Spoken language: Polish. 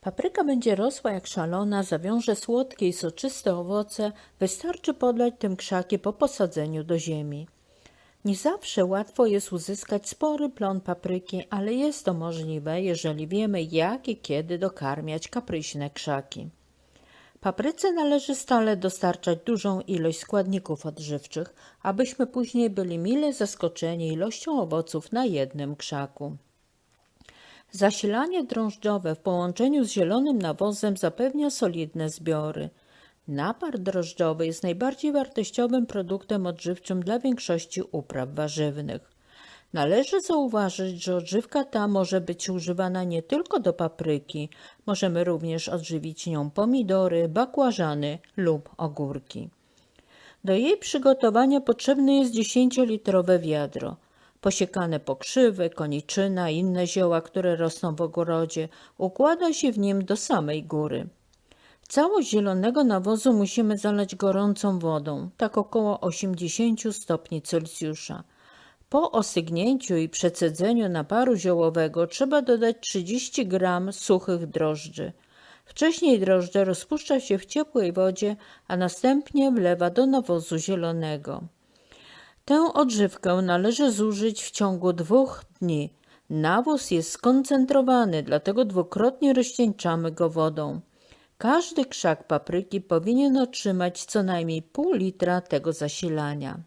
Papryka będzie rosła jak szalona, zawiąże słodkie i soczyste owoce, wystarczy podlać tym krzaki po posadzeniu do ziemi. Nie zawsze łatwo jest uzyskać spory plon papryki, ale jest to możliwe, jeżeli wiemy jak i kiedy dokarmiać kapryśne krzaki. Papryce należy stale dostarczać dużą ilość składników odżywczych, abyśmy później byli mile zaskoczeni ilością owoców na jednym krzaku. Zasilanie drożdżowe w połączeniu z zielonym nawozem zapewnia solidne zbiory. Napar drożdżowy jest najbardziej wartościowym produktem odżywczym dla większości upraw warzywnych. Należy zauważyć, że odżywka ta może być używana nie tylko do papryki, możemy również odżywić nią pomidory, bakłażany lub ogórki. Do jej przygotowania potrzebne jest 10-litrowe wiadro. Posiekane pokrzywy, koniczyna inne zioła, które rosną w ogrodzie, układa się w nim do samej góry. Całość zielonego nawozu musimy zalać gorącą wodą, tak około 80 stopni Celsjusza. Po osygnięciu i przecedzeniu naparu ziołowego trzeba dodać 30 gram suchych drożdży. Wcześniej drożdże rozpuszcza się w ciepłej wodzie, a następnie wlewa do nawozu zielonego. Tę odżywkę należy zużyć w ciągu dwóch dni. Nawóz jest skoncentrowany, dlatego dwukrotnie rozcieńczamy go wodą. Każdy krzak papryki powinien otrzymać co najmniej pół litra tego zasilania.